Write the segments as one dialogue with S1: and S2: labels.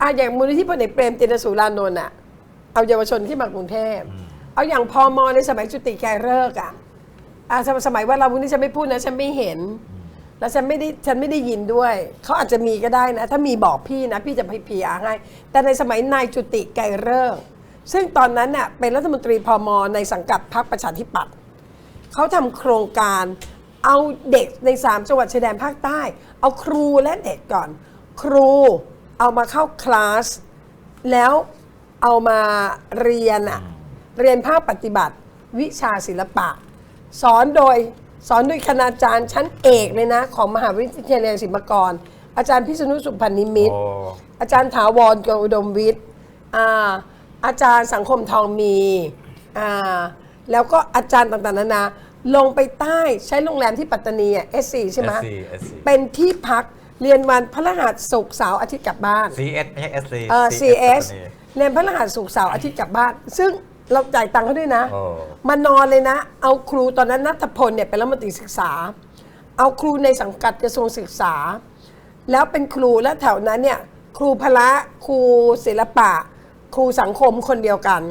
S1: อะอย่างมูลนิธิพลเอกเปรมตินสุรานนท์อะ เอาเยาวชนที่มากรุงเทพ เอาอย่างพอมในสมัยจุติแกเลิกษ์อะอะสมสมัยว่าเราวันนี้ฉันไม่พูดนะฉันไม่เห็น แล้วฉันไม่ได้ฉันไม่ได้ยินด้วย เขาอาจจะมีก็ได้นะ ถ้ามีบอกพี่นะ พี่จะไปพีอาให้ แต่ในสมัยนายจุติไกรเลิกษ์ซึ่งตอนนั้นน่ะเป็นรัฐมนตรีพมในสังกัดพรรคประชาธิปัตย์เขาทำโครงการเอาเด็กใน 3 จังหวัดชายแดนภาคใต้ เอาครูและเด็กก่อน ครู เอามาเข้าคลาสแล้วเอามาเรียนอะเรียนภาคปฏิบัติ วิชาศิลปะ สอนโดยสอนโดยคณาจารย์ชั้นเอกเลยนะ ของมหาวิทยาลัยศิลปากร อาจารย์พิษณุสุพรรณนิมิตร
S2: โอ้
S1: อาจารย์ถาวรเกยวอุดมวิทย์อ่าอาจารย์สังคมทองมีอ่าแล้วก็อาจารย์ต่างๆนานาลงไปใต้ใช้โรงแรมที่ปัตตานีอะ S4 ใช่ไหม
S2: SC SC
S1: เป็นที่พัก เรียนวันพฤหัสศุกร์เสาร์อาทิตย์กลับบ้าน
S2: CS ไม่ใช่ SC
S1: เออ CS
S2: ปัตตานี
S1: เรียนพฤหัสศุกร์เสาร์อาทิตย์กลับบ้าน ซึ่งเราจ่ายตังค์เขาด้วยนะ
S2: โอ้
S1: มานอนเลยนะ เอาครูตอนนั้นนัทพลเนี่ยเป็นรัฐมนตรีศึกษา เอาครูในสังกัดกระทรวงศึกษา แล้วเป็นครูและแถวนั้นเนี่ยครูพละครูศิลปะ ครูสังคมคนเดียวกัน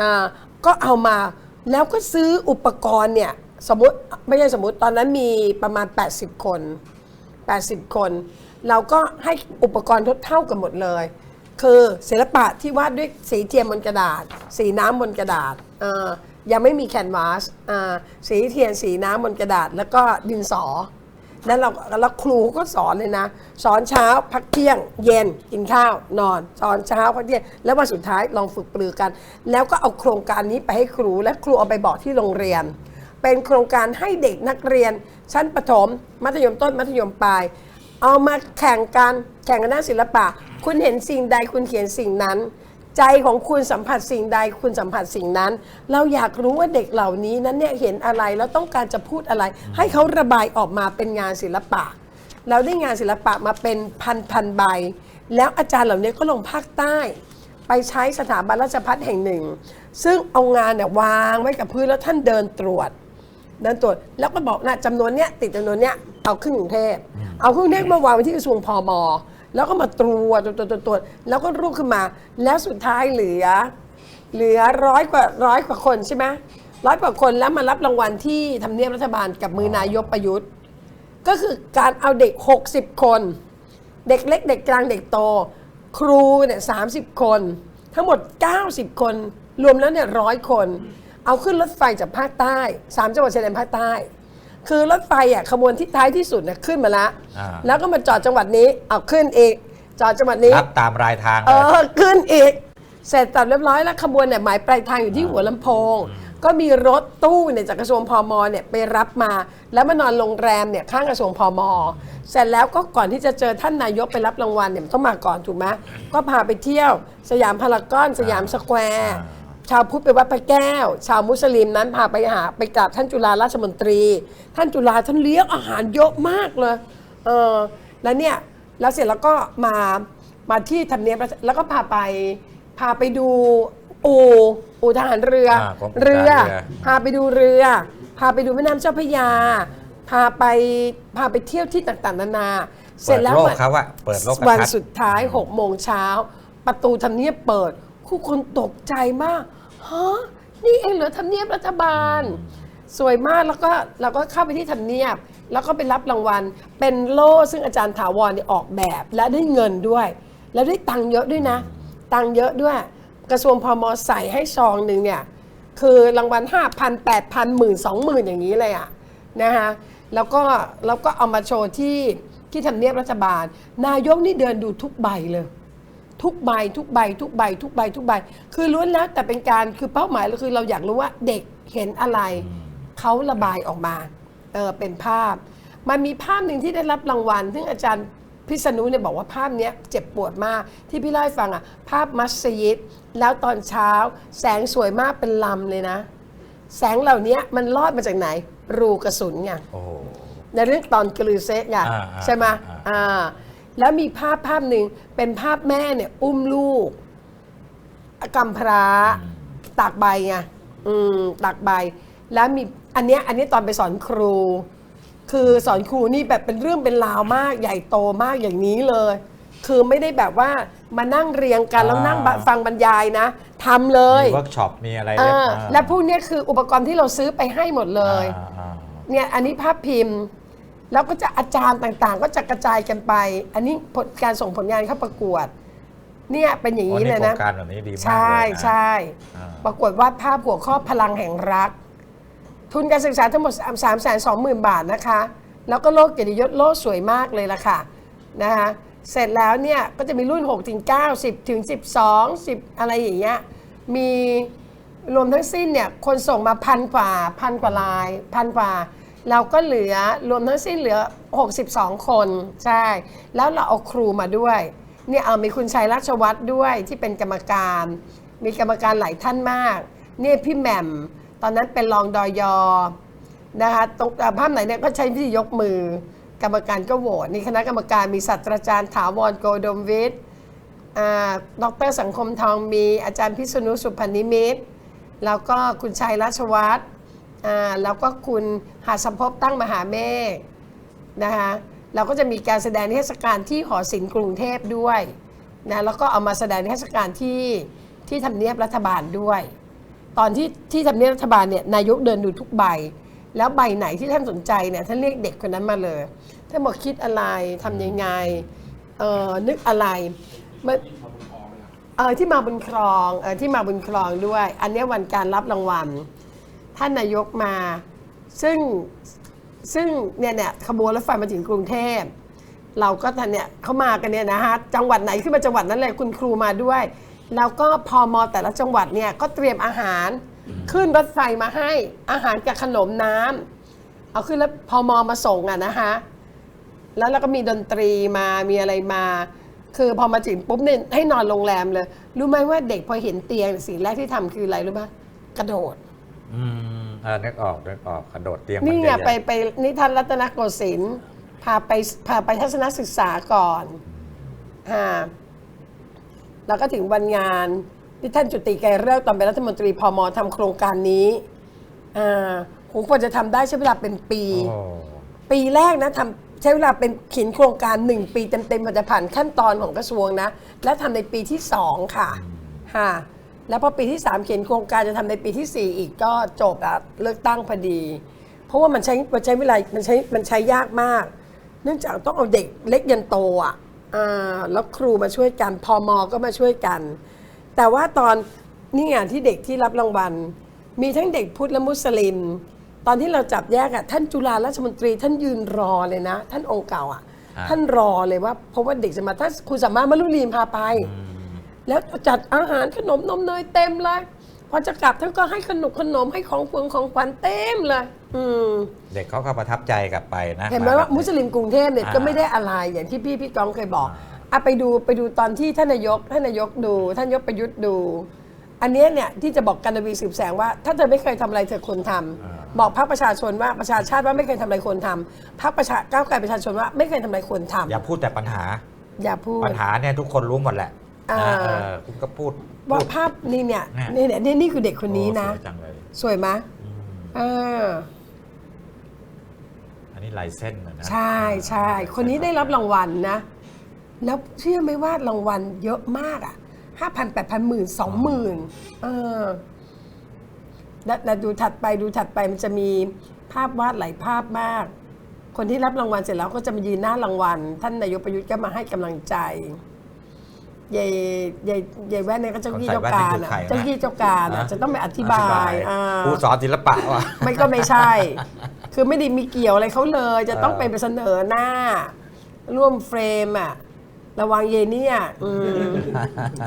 S1: อ่าก็เอามาแล้วก็ซื้ออุปกรณ์เนี่ยสมมติไม่ใช่สมมติตอนนั้นมีประมาณ 80 คน 80 คน เราก็ให้อุปกรณ์เท่ากันหมดเลย คือศิลปะที่วาดด้วยสีเทียมบนกระดาษ สีน้ำบนกระดาษยังไม่มีแคนวาสสีเทียนสีน้ำบนกระดาษ แล้วก็ดินสอแล้วเราแล้วครูก็สอนเลยนะ สอนเช้าพักเที่ยง เย็นกินข้าวนอน สอนเช้าพักเที่ยง แล้ววันสุดท้ายลองฝึกปรือกัน แล้วก็เอาโครงการนี้ไปให้ครูและครูเอาไปบอกที่โรงเรียน เป็นโครงการให้เด็กนักเรียน ชั้นประถม มัธยมต้นมัธยมปลาย เอามาแข่งกันแข่งกันด้านศิลปะ คุณเห็นสิ่งใดคุณเขียนสิ่งนั้น ใจของคุณสัมผัสสิ่งใดคุณสัมผัสสิ่งนั้น เราอยากรู้ว่าเด็กเหล่านี้นั้นเนี่ยเห็นอะไรแล้วต้องการจะพูดอะไร ให้เขาระบายออกมาเป็นงานศิลปะ เราได้งานศิลปะมาเป็นพันพันใบ แล้วอาจารย์เหล่านี้ก็ลงภาคใต้ไปใช้สถาบันราชพัฒแห่งหนึ่ง ซึ่งเอางานเนี่ยวางไว้กับพื้นแล้วท่านเดินตรวจ เดินตรวจแล้วก็บอกนะจำนวนเนี้ยติดจำนวนเนี้ยเอาขึ้นกรุงเทพเอาขึ้นกรุงเทพมาวางไว้ที่กระทรวงพมแล้วก็มาตรวจตรวจตรวจตรวจตรวจแล้วก็รูปขึ้นมา แล้วสุดท้ายเหลือ เหลือร้อยกว่าร้อยกว่าคนใช่ไหมร้อยกว่าคนแล้วมารับรางวัลที่ทำเนียบรัฐบาลกับมือนายกประยุทธ์ ก็คือการเอาเด็ก 60 คน เด็กเล็กเด็กกลางเด็กโต ครูเนี่ยสาคน ทั้งหมด 90 คน รวมแล้วเนี่ยร้อยคน เอาขึ้นรถไฟจากภาคใต้สามจังหวัดชายแดนภาคใต้ คือรถไฟอะขบวนที่ท้ายที่สุดเนี่ยขึ้นมาแล้ว
S2: อ่า
S1: แล้วก็มาจอดจังหวัดนี้เอาขึ้นอีก จอดจังหวัดนี้
S2: รับตามรายทาง
S1: เอ
S2: เลย
S1: อขึ้นอีก เสร็จตัดเรียบร้อยแล้วขบวนเนี่ยหมายปลายทางอยู่ที่หัวลำโพง ก็มีรถตู้เนี่ยจากกระทรวงพมเนี่ยไปรับมา แล้วมานอนโรงแรมเนี่ยข้างกระทรวงพมเสร็จแล้วก็ก่อนที่จะเจอท่านนายกไปรับรางวัลเนี่ยมันต้องมาก่อนถูกไหมก็พาไปเที่ยว สยามพารากอนสยามสแควร์ ชาวพุทธไปวัดพระแก้ว ชาวมุสลิมนั้นพาไปหาไปกราบท่านจุฬาราชมนตรี ท่านจุฬาท่านเลี้ยงอาหารเยอะมากเลยเออแล้วเนี่ยแล้วเสร็จแล้วก็มามาที่ทำเนียบรัฐแล้วก็พาไปพาไปดูอู่อู่ทหารเรือ
S2: อ่ากรมอู่
S1: เรือ
S2: ทหารเรือ
S1: พาไปดูเรือ พาไปดูแม่น้ำเจ้าพระยา พาไปพาไปเที่ยวที่ต่างๆนานา เสร็จแล้ว
S2: เปิดโลก
S1: วัน
S2: เขาอะเปิดโลกกระ
S1: วัน
S2: ทัด
S1: สุดท้าย6โมงเช้า ประตูทำเนียบเปิดคู่คนตกใจมาก ฮะนี่เองเหรอทำเนียบรัฐบาล สวยมากแล้วก็เราก็เข้าไปที่ทำเนียบ แล้วก็ไปรับรางวัล เป็นโล่ซึ่งอาจารย์ถาวรเนี่ยออกแบบ และได้เงินด้วย แล้วได้ตังค์เยอะด้วยนะ ตังค์เยอะด้วย กระทรวงพมใส่ให้ซองหนึ่งเนี่ยคือรางวัล5 0 0 0 8 0 0 0 0 0 20,000อย่างนี้เลยอะนะคะแล้วก็แล้วก็เอามาโชว์ที่ที่ทำเนียบรัฐบาล นายกนี่เดินดูทุกใบเลย ทุกใบทุกใบ ทุกใบ ทุกใบ ทุกใบ คือล้วนแล้วแต่เป็นการคือเป้าหมายเราคือเราอยากรู้ว่าเด็กเห็นอะไร เขาระบายออกมาเออเป็นภาพ มันมีภาพหนึ่งที่ได้รับรางวัล ซึ่งอาจารย์พิษณุเนี่ยบอกว่าภาพเนี้ยเจ็บปวดมากที่พี่เล่าให้ฟังอะ ภาพมัสยิด แล้วตอนเช้า แสงสวยมากเป็นลำเลยนะ แสงเหล่านี้มันลอดมาจากไหน รูกระสุนไง
S2: โอ้โห
S1: ในเรื่องตอนกลือเซะไง
S2: อ่าอ่า
S1: ใช่ไหม
S2: อ่า
S1: อ่า แล้วมีภาพภาพหนึ่งเป็นภาพแม่เนี่ย อุ้มลูกกำพร้าตากใบไงอืมตากใบ แล้วมีอันเนี้ยอันนี้ตอนไปสอนครู คือสอนครูนี่แบบเป็นเรื่องเป็นราวมากใหญ่โตมากอย่างนี้เลย คือไม่ได้แบบว่ามานั่งเรียงกันแล้วนั่งบะฟังบรรยายนะทำเลย
S2: มีเวิร์กช็อปมีอะไร
S1: เอ
S2: เรียบ
S1: อ
S2: อ่า
S1: และพวกเนี้ยคืออุปกรณ์ที่เราซื้อไปให้หมดเลย
S2: อ่าอ่า
S1: เนี่ยอันนี้ภาพพิมพ์ แล้วก็จะอาจารย์ต่างๆ ก็จะกระจายกันไป อันนี้ผลการส่งผลงานเข้าประกวด เนี่ยเป็นอย่าง
S2: โอ้
S1: นี้
S2: นี่
S1: เลย
S2: โคร
S1: นะ
S2: งการแบบนี้ดีมากเลยนะ
S1: ใช่ใช่
S2: อ่า
S1: ประกวดวาดภาพหัวข้อพลังแห่งรัก ทุนการศึกษาทั้งหมด3 3 2 0 0 0 0 บาทนะคะ แล้วก็โลกเกียรติยศโลกสวยมากเลยล่ะค่ะนะคะเสร็จแล้วเนี่ยก็จะมีรุ่น6ถึง9 10ถึง12 10 อะไรอย่างเงี้ยมีรวมทั้งสิ้นเนี่ยคนส่งมาพันกว่าพันกว่าลายพันกว่า เราก็เหลือรวมทั้งสิ้นเหลือ 62 คนใช่ แล้วเราเอาครูมาด้วยเนี่ยเอามีคุณชัยราชวัตรด้วยที่เป็นกรรมการ มีกรรมการหลายท่านมากเนี่ยพี่แหม่มตอนนั้นเป็นรองดอยอนะคะตรงภาพไหนเนี่ยก็ใช้วิธียกมือกรรมการก็โหวตนี่คณะกรรมการมีศาสตราจารย์ถาวรโกดมวิทย์อ่าดรสังคมทองมีอาจารย์พิษณุสุพนิมิตรแล้วก็คุณชัยราชวัตร อ่าแล้วก็คุณหาสมภพตั้งมหาเมฆนะคะเราก็จะมีการแสดงนิทศการที่หอศิลป์กรุงเทพด้วยนะแล้วก็เอามาแสดงนิทศการที่ที่ทำเนียบรัฐบาลด้วย ตอนที่ที่ทำเนียบรัฐบาลเนี่ยนายกเดินดูทุกใบ แล้วใบไหนที่ท่านสนใจเนี่ยท่านเรียกเด็กคนนั้นมาเลยท่านบอกคิดอะไรทำยังไงเออนึกอะไรมันเออที่มาบนคลองเออที่มาบนคลองด้วย อันนี้วันการรับรางวัล ท่านนายกมา ซึ่งซึ่งเนี่ยเนี่ยขบวนรถไฟมาถึงกรุงเทพเราก็ทันเนี่ยเขามากันเนี่ยนะฮะจังหวัดไหนขึ้นมาจังหวัดนั้นเลยคุณครูมาด้วย แล้วก็พอมแต่ละจังหวัดเนี่ยก็เตรียมอาหารขึ้นรถไฟมาให้อาหารกับขนมน้ำเอาขึ้นแล้วพอมมาส่งอะนะคะแล้วเราก็มีดนตรีมามีอะไรมา คือพอมาถึงปุ๊บเนี่ยให้นอนโรงแรมเลย รู้ไหมว่าเด็กพอเห็นเตียงสิ่งแรกที่ทำคืออะไรรู้ไหมกระโดด
S2: อืมเออนึกออกนึกออกกระโดดเตียง
S1: นี่
S2: มั
S1: ไง
S2: ใหญ่ๆ
S1: ไปไปนิทานรัตนโกสินทร์พาไปพาไปทัศนศึกษาก่อนอ่าแล้วก็ถึงวันงานที่ท่านจุติไกรเลิกษ์ตอนเป็นรัฐมนตรีพมทำโครงการนี้อ่าผมควรจะทำได้ใช้เวลาเป็นปี
S2: โอ้
S1: ปีแรกนะทำใช้เวลาเป็นเขียนโครงการหนึ่งปีเต็มๆมันจะผ่านขั้นตอนของกระทรวงนะ และทำในปีที่สองค่ะค่ะ แล้วพอปีที่สามเขียนโครงการจะทำในปีที่สี่อีกก็จบอะเลือกตั้งพอดี เพราะว่ามันใช้มันใช้เวลามันใช้มันใช้ยากมาก เนื่องจากต้องเอาเด็กเล็กยันโตอะอ่าแล้วครูมาช่วยกันพอมก็มาช่วยกัน แต่ว่าตอนนี่ไงที่เด็กที่รับรางวัล มีทั้งเด็กพุทธและมุสลิม ตอนที่เราจับแยกอะท่านจุฬาราชมนตรีท่านยืนรอเลยนะ ท่านองค์เก่าอะท่านรอเลยว่าเพราะว่าเด็กจะมาถ้าคุณสามารถมารุลีนพาไป แล้วจัดอาหารขนมนมเนยเต็มเลย พอจะกลับท่านก็ให้ขนมขนมให้ของขวงของขวัญเต็มเลย อืม
S2: เด็กเขาก็ประทับใจกลับไปนะ
S1: เห็นไหมว่า
S2: แบบ
S1: มุสลิมกรุงเทพเนี่ย
S2: อ่า
S1: ก็ไม่ได้อะไรอย่างที่พี่พี่กองเคยบอกอะไปดูไปดูตอนที่ท่านนายกท่านนายกดู ท่านนายกประยุทธ์ดู อันเนี้ยเนี่ยที่จะบอกกันนวีสืบแสงว่า ถ้าเธอไม่เคยทำอะไรเธอควรทำบอกพรรคประชาชนว่าประชาชาติว่าไม่เคยทำอะไรควรทำพรรคประชาก้าวไกลประชาชนว่าไม่เคยทำอะไรควรทำ
S2: อย่าพูดแต่ปัญหา
S1: อย่าพูด
S2: ปัญหาเนี่ยทุกคนรู้หมดแหละ
S1: อ่า
S2: นะเออคุณก็พูด
S1: ว่า
S2: พูด
S1: ภาพนี่เนี่ย
S2: เนี่ย
S1: นี่เนี่ยนี่นี่คือเด็กคนนี้นะ
S2: โอ้สวยจังเลย
S1: สวยไหม
S2: อืม
S1: เออ
S2: อันนี้ลายเส้นเลยนะ
S1: ใช่ใช่คนนี้ได้รับรางวัลนะ แล้วเชื่อไหมว่ารางวัลเยอะมากอะห้าพันแปดพันหมื่นสองหมื่นเออแล้วแล้วดูถัดไปดูถัดไปมันจะมีภาพวาดหลายภาพมาก คนที่รับรางวัลเสร็จแล้วก็จะมายืนหน้ารางวัล ท่านนายกประยุทธ์ก็มาให้กำลังใจ ยายยายยายแว่นเนี่ยก็เจ้าหน้าที่เจ้าการอะเจ้าหน้าที่เจ้าการอะจะต้องไปอธิบายอ่า
S2: ครูสอนศิลปะว่ะ
S1: ไม่ก็ไม่ใช่ คือไม่ได้มีเกี่ยวอะไรเขาเลย จะต้องไปไปเสนอหน้า ร่วมเฟรมอะระวังเยเนี่ยอืม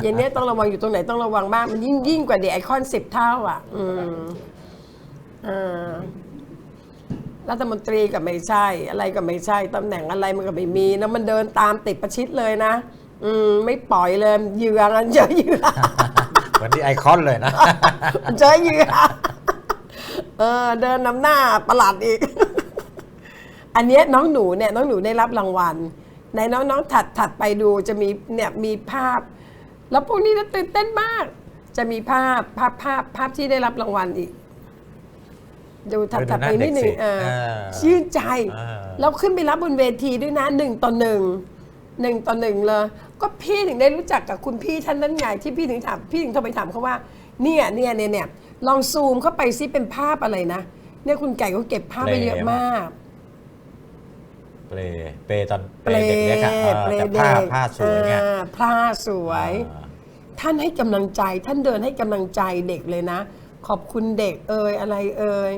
S1: เยเนี่ยต้องระวังอยู่ตรงไหนต้องระวังมากมันยิ่งยิ่งกว่าเดไอคอนสิบเท่าอะอืมอ่ารัฐมนตรีก็ไม่ใช่ อะไรก็ไม่ใช่ตำแหน่งอะไรมันก็ไม่มี แล้วมันเดินตามติดประชิดเลยนะ อืมไม่ปล่อยเลยเหยื่อกันเจอเหยื่อ
S2: เหมือนที่ไอคอนเลยนะ
S1: เจอเหยื่อเออเดินนำหน้าประหลัดอีก อันเนี้ยน้องหนูเนี่ยน้องหนูได้รับรางวัล ในน้องๆถัดถัดไปดูจะมีเนี่ยมีภาพ แล้วพวกนี้น่าตื่นเต้นมาก จะมีภาพภาพภาพภาพที่ได้รับรางวัลอีก ดูถัด
S2: เออดู
S1: ถัด
S2: หน้า
S1: ไปนิดหนึ่ง
S2: เด็กสิ
S1: เออ
S2: เออ
S1: ชื่นใจ
S2: เออ
S1: เราขึ้นไปรับบนเวทีด้วยนะหนึ่งต่อหนึ่ง หนึ่งต่อหนึ่งเลย ก็พี่ถึงได้รู้จักกับคุณพี่ท่านนั้นไงที่พี่ถึงถามพี่ถึงโทรไปถามเขาว่าเนี่ยเนี่ยเนี่ยเนี่ยลองซูมเข้าไปซิเป็นภาพอะไรนะเนี่ยคุณไก่เขาเก็บภาพไปเยอะมาก
S2: เปลเปลตอนเปลเด็กเล็กอะเออ
S1: เปล
S2: แต่
S1: เด็
S2: ผ้ากผ้าสวยไง
S1: อ่าผ้าสวย
S2: อ่า
S1: ท่านให้กำลังใจ ท่านเดินให้กำลังใจเด็กเลยนะ ขอบคุณเด็กเอ่ยอะไรเอ่ย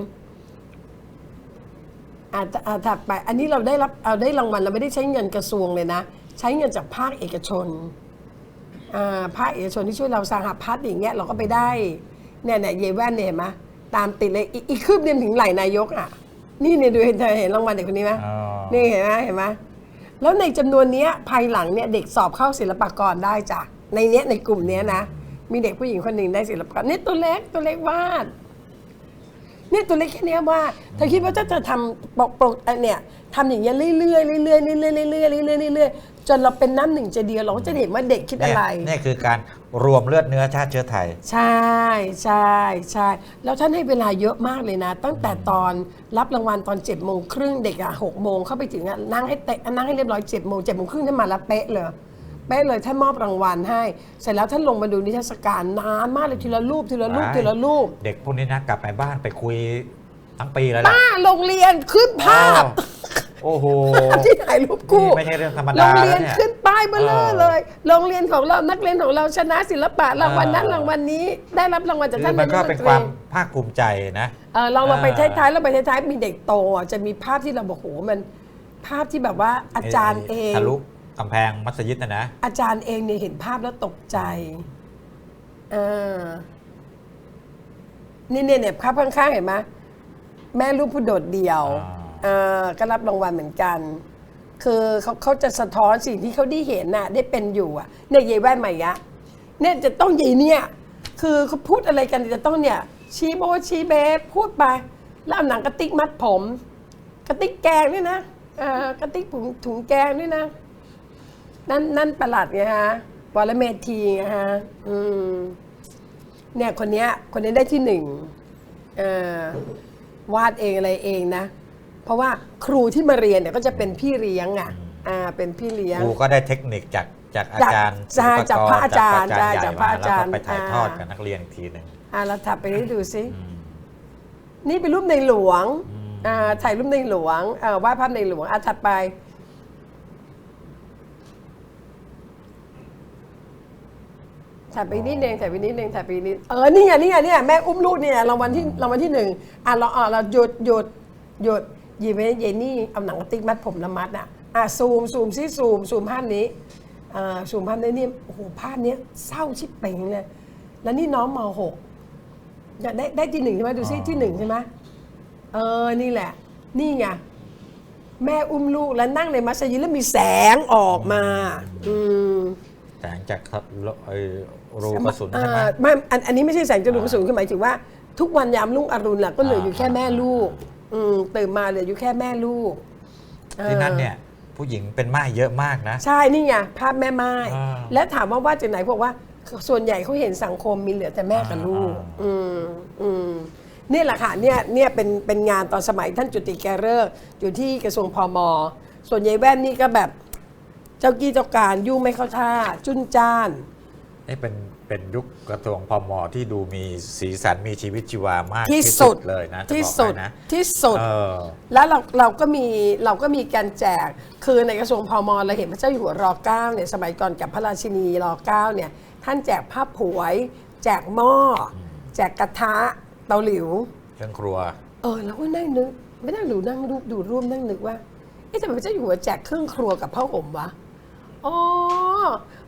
S1: อาจจะอาถัดไป อันนี้เราได้รับเอาได้รางวัลเราไม่ได้ใช้เงินกระทรวงเลยนะ ใช้เงินจากภาคเอกชนอ่าภาคเอกชนที่ช่วยเราสร้างหาพัฒน์อย่างเงี้ยเราก็ไปได้เนี่ยเนี่ยเยแว่นเนี่ยเห็นไหมตามติดเลยอีกอีกคืบเดียวถึงไหลนายกอะนี่เนี่ยดูเห็นเธอเห็นรางวัลเด็กคนนี้ไหม
S2: อ๋อ
S1: นี่เห็นไหมเห็นไหมแล้วในจำนวนเนี้ยภายหลังเนี่ยเด็กสอบเข้าศิลปากรได้จ้ะในเนี้ยในกลุ่มเนี้ยนะ มีเด็กผู้หญิงคนหนึ่งได้ศิลปากรนี่ตัวเล็กตัวเล็กวาด เนี่ยตัวเล็กแค่เนี้ยวาดเธอคิดว่าถ้าเธอทำปกปกอันเนี่ยทำอย่างเงี้ยเรื่อยๆเรื่อยๆเรื่อยๆเรื่อยๆเรื่อยๆเรื่อยๆเรื่อยๆจนเราเป็นน้ำหนึ่งใจเดียวเราก็จะเห็นว่าเด็กคิด
S2: เนี่
S1: อะ
S2: ย
S1: ไร
S2: เนี่ยคือการรวมเลือดเนื้อชาติเชื้อไทย
S1: ใช่ใช่ใช่แล้วท่านให้เวลาเยอะมากเลยนะ ตั้งแต่ตอนรับรางวัลตอน7จ็ดโมงครึ่งเด็กอะหกโมงเข้าไปถึงอะนั่งให้เตะนั่งให้เรียบร้อย7จ็ดโมงเจ็ดโมงครึ่งท่านมาแล้วเป๊ะเลยเป๊ะเลยท่านมอบรางวัลให้ เสร็จแล้วท่านลงมาดูนิทรรศการนานมากเลยทีละรูปทีละรูป
S2: ว้าย
S1: ทีละรูป
S2: เด็กพวกนี้นะกลับไปบ้านไปคุยทั้งปีแล้วแหละ
S1: ป้าโรงเรียนขึ้นภาพ
S2: โอ้โห
S1: ที่ถ่ายรูปคู่
S2: นี่ไม่ใช่เรื่องธรรมดา
S1: โรงเรียน
S2: แล้วเนี่ย
S1: ขึ้นป้ายเบลอ
S2: เออ
S1: เลย โรงเรียนของเรานักเรียนของเราชนะศิลปะรางวัลนั้น
S2: เออ
S1: รางวัลนี้ ได้รับรางวัลจาก
S2: คื
S1: ท่า
S2: อนมันก็
S1: ยก
S2: เป็น
S1: รัฐ
S2: ความ
S1: ตรี
S2: ภาคภูมิใจนะ
S1: เออเราเราไป
S2: อ่า
S1: ท้ายๆเราไปท้ายๆมีเด็กโตอะจะมีภาพที่เราบอกโหมัน ภาพที่แบบว่าอาจารย์เอง
S2: ทะลุ กำแพงมัสยิดนะนะ
S1: อาจารย์เองเนี่ยเห็นภาพแล้วตกใจเออนี่เนี่ยเนี่ยภาพข้างๆเห็นไหมแม่ลูกผู้โดดเดี่ยว
S2: อ่า
S1: เออก็รับรางวัลเหมือนกัน คือเขาเขาจะสะท้อนสิ่งที่เขาได้เห็นน่ะ ได้เป็นอยู่อะเนี่ยยายแว่นใหม่ยะเนี่ยจะต้องยายเนี่ย คือเขาพูดอะไรกันจะต้องเนี่ย ชี้โบทชี้เบสพูดไปแล้วเอาหนังกระติกมัดผม กระติกแกงด้วยนะเออกระติกถุงถุงแกงด้วยนะ นั่นนั่นประหลัดไงฮะวรเมธีไงฮะอืมเนี่ยคนเนี้ยคนนี้ได้ที่หนึ่งเออวาดเองอะไรเองนะ เพราะว่าครูที่มาเรียนเนี่ยก็จะเป็นพี่เลี้ยงอะอ่าเป็นพี่เลี้ยง
S2: ครูก็ได้เทคนิคจากจากอาจารย์
S1: ใช่
S2: ศิลปก
S1: จากพระอาจารย์
S2: จากพระอาจารย์ใหญ่
S1: จากพระ
S2: มา
S1: อา
S2: แล้ว
S1: จาร
S2: ก็
S1: ย์
S2: ไปถ่ายทอดกับ
S1: อ่า
S2: นักเรียนอีกทีหนึ่ง
S1: อ่าเราถับไปให้ดูสิ
S2: อืม
S1: นี่เป็นรูปในหลวง
S2: อืม
S1: อ่าถ่ายรูปในหลวงเอ่อวาดภาพในหลวงอะถัดไป ถ่ายไปนิดนึงถ่ายไปนิดนึงถ่ายไปนิดเออนี่ไงนี่ไงเนี่ยแม่อุ้มลูกเนี่ยรางวัลที่รางวัลที่หนึ่งอะเราอะเราหยุดหยุดหยุดหยิบไปเยนี่เอาหนังกระติกมัดผมแล้วมัดอะอะซูมซูมซิซูมซูมภาพนี้อ่าซูมภาพนี้นี่โอ้โหภาพเนี้ยเศร้าชิบเป่งเลย แล้วนี่น้องมหกอยากได้ได้ที่หนึ่งใช่ไหมดูซิที่หนึ่งใช่ไหมเออนี่แหละ นี่ไงแม่อุ้มลูกแล้วนั่งในมัสยิดแล้วมีแสงออกมา อืม
S2: แสงจากครับไอ้ รูกระสุนใช่ไหม
S1: เอ่อไม่อันอันนี้ไม่ใช่แสงจรวดกระสุนคือหมายถึงว่า ทุกวันยามรุ่งอรุณล่ะก็เหลืออยู่แค่แม่ลูก อืมตื่นมาเหลืออยู่แค่แม่ลูก
S2: ที่นั่น
S1: ออ
S2: เนี่ยผู้หญิงเป็นม่ายเยอะมากนะ
S1: ใช่นี่ไงภาพแม่ไม้
S2: อ่า
S1: และถามว่าว่าจากไหนบอกว่าส่วนใหญ่เขาเห็นสังคมมีเหลือแต่แม่กับลูก
S2: อ่า
S1: อืมอืมนี่แหละค่ะเนี่ยเนี่ยเป็นเป็นงานตอนสมัยท่านจุติแกเริกษ์อยู่ที่กระทรวงพม ส่วนยายแว่นนี่ก็แบบ เจ้ากี้เจ้าการยุ่งไม่เข้าท่าจุนจ้าน
S2: นี่เป็นเป็นยุคกระทรวงพมที่ดูมีสีสันมีชีวิตชีวามาก
S1: ที่สุด
S2: เลยนะจะ
S1: ที่
S2: บอก
S1: สุด
S2: ให้นะ
S1: ที่สุด
S2: เออ
S1: แล้วเราเราก็มีเราก็มีการแจกคือในกระทรวงพมเราเห็นพระเจ้าอยู่หัวรอเก้าเนี่ยสมัยก่อนกับพระราชินีรอเก้าเนี่ยท่านแจกผ้าผวย แจกหม้ออแจกกระทะเตาหลิว
S2: เครื่องครัว
S1: เออเราก็นั่งนึกไม่นั่งดูนั่งรูปดูรูปนั่งนึกว่าเอ๊ะทำไมพระเจ้าอยู่หัวแจกเครื่องครัวกับผ้าห่มวะอ๋อ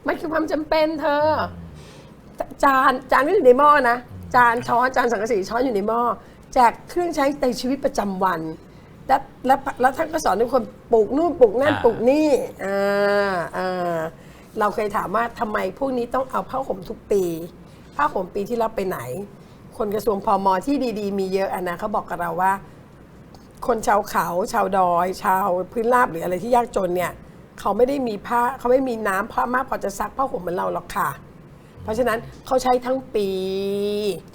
S1: มันคือความจำเป็นเธอ จานจานก็อยู่ในหม้อนะ จานช้อนจานสังกะสีช้อนอยู่ในหม้อแจกเครื่องใช้ในชีวิตประจำวัน แล้วแล้วแล้วท่านก็สอนให้คนปลูกนู่นปลูกนั่น
S2: อ่า
S1: ปลูกนี่อ่าอ่าเราเคยถามว่าทำไมพวกนี้ต้องเอาผ้าห่มทุกปีผ้าห่มปีที่เราไปไหน คนกระทรวงพมที่ดีๆ มีเยอะอะนะเขาบอกกับเราว่า คนชาวเขาชาวดอย ชาวพื้นราบหรืออะไรที่ยากจนเนี่ย เขาไม่ได้มีผ้าเขาไม่มีน้ำผ้ามากพอจะซักผ้าห่มเหมือนเราหรอกค่ะ เพราะฉะนั้นเขาใช้ทั้งปี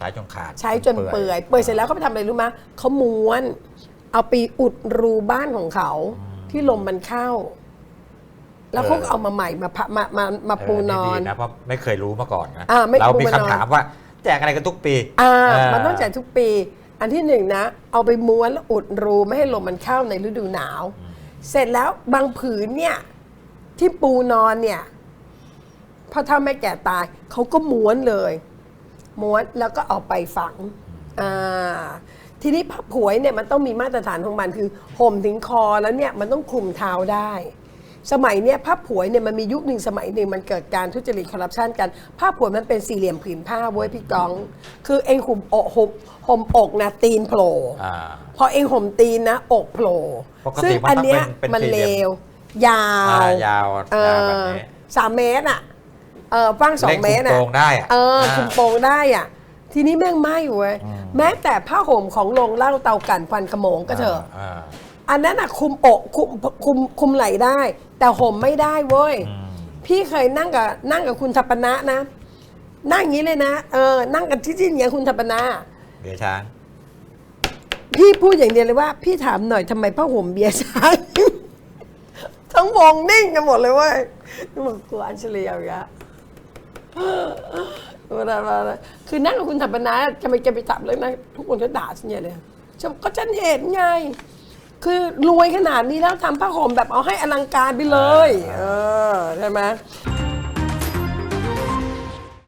S2: สายจนขาด
S1: ใช้จนเปื่อย เปื่อยเสร็จแล้วเขาไปทำอะไรรู้ไหมยเขาม้วน เอาปีอุดรูบ้านของเขาที่ลมมันเข้า แล้วเขาก็เอามาใหม่มาพะมามามาปูนอน
S2: เดีนะเพราะไม่เคยรู้มาก่อนนะ
S1: อ่าไม่
S2: เรา
S1: ปู
S2: มี
S1: มานอน
S2: คำถามว่าแจกอะไรกันทุกปี
S1: อ่า
S2: เมั
S1: นต้องจ่ายทุกปี อันที่หนึ่งนะ เอาไปม้วนแล้วอุดรูไม่ให้ลมมันเข้าในฤดูหนาว เสร็จแล้วบางผืนเนี่ยที่ปูนอนเนี่ยพอถ้าไม่แก่ตายเขาก็ม้วนเลย ม้วนแล้วก็เอาไปฝังอ่าทีนี้ผ้าผวยเนี่ยมันต้องมีมาตรฐานของมันคือห่มถึงคอแล้วเนี่ยมันต้องคลุมเท้าได้ สมัยเนี่ยผ้าผวยเนี่ยมันมียุคหนึ่งสมัยหนึ่งมันเกิดการทุจริตคอร์รัปชันกันผ้าผวยมันเป็นสี่เหลี่ยมผืนผ้าเว้ยพี่กอง คือเองห่มอกห่มห่มอกนะตีนโผล่
S2: อ่า
S1: พอเองห่มตีนนะอกโผล่
S2: ปกติ
S1: ซึ่ง
S2: มันต้อง
S1: อันเนี้ย
S2: เป็นเป็น
S1: มัน
S2: สี่เห
S1: เล
S2: ลี่ยม
S1: วยาว
S2: อ่ายาว
S1: เอยา
S2: วแบบ
S1: อ
S2: นี้
S1: สามเมตรอะเออฟังสองเมตร
S2: เล่นคุม
S1: อะ
S2: โปงได้อะ
S1: เออ
S2: อ่า
S1: คุมโปงได้อะ ทีนี้แม่งไหม้เว้ย
S2: อืม
S1: แม้แต่ผ้าห่มของโรงเหล้าเตากันควันขโมงก็เถอะ
S2: อ่า
S1: อันนั้นอะคุมอกคุมคุมคุมไหล่ได้ แต่ห่มไม่ได้เว้ย
S2: อืม
S1: พี่เคยนั่งกับนั่งกับคุณทัปปนะนะ นั่งอย่างนี้เลยนะเออนั่งกันที่ที่อย่างเงี้ยคุณทัปปนะ
S2: เบียร์ช้าง
S1: พี่พูดอย่างเดียวเลยว่า พี่ถามหน่อยทำไมผ้าห่มเบียร์ช้าง ทั้งวงนิ่งกันหมดเลยเว้ยนี่มันกลัวอัญเชลีเอาอีกอะเวลาเวลาคือนั่งกับคุณถัปนาจะไปจะไปถามเรื่องนั้นทุกคนก็ด่าฉันใหญ่เลยฉันก็ฉันเห็นไง คือรวยขนาดนี้แล้วทำผ้าห่มแบบเอาให้อลังการไปเลย เออใช่ไหม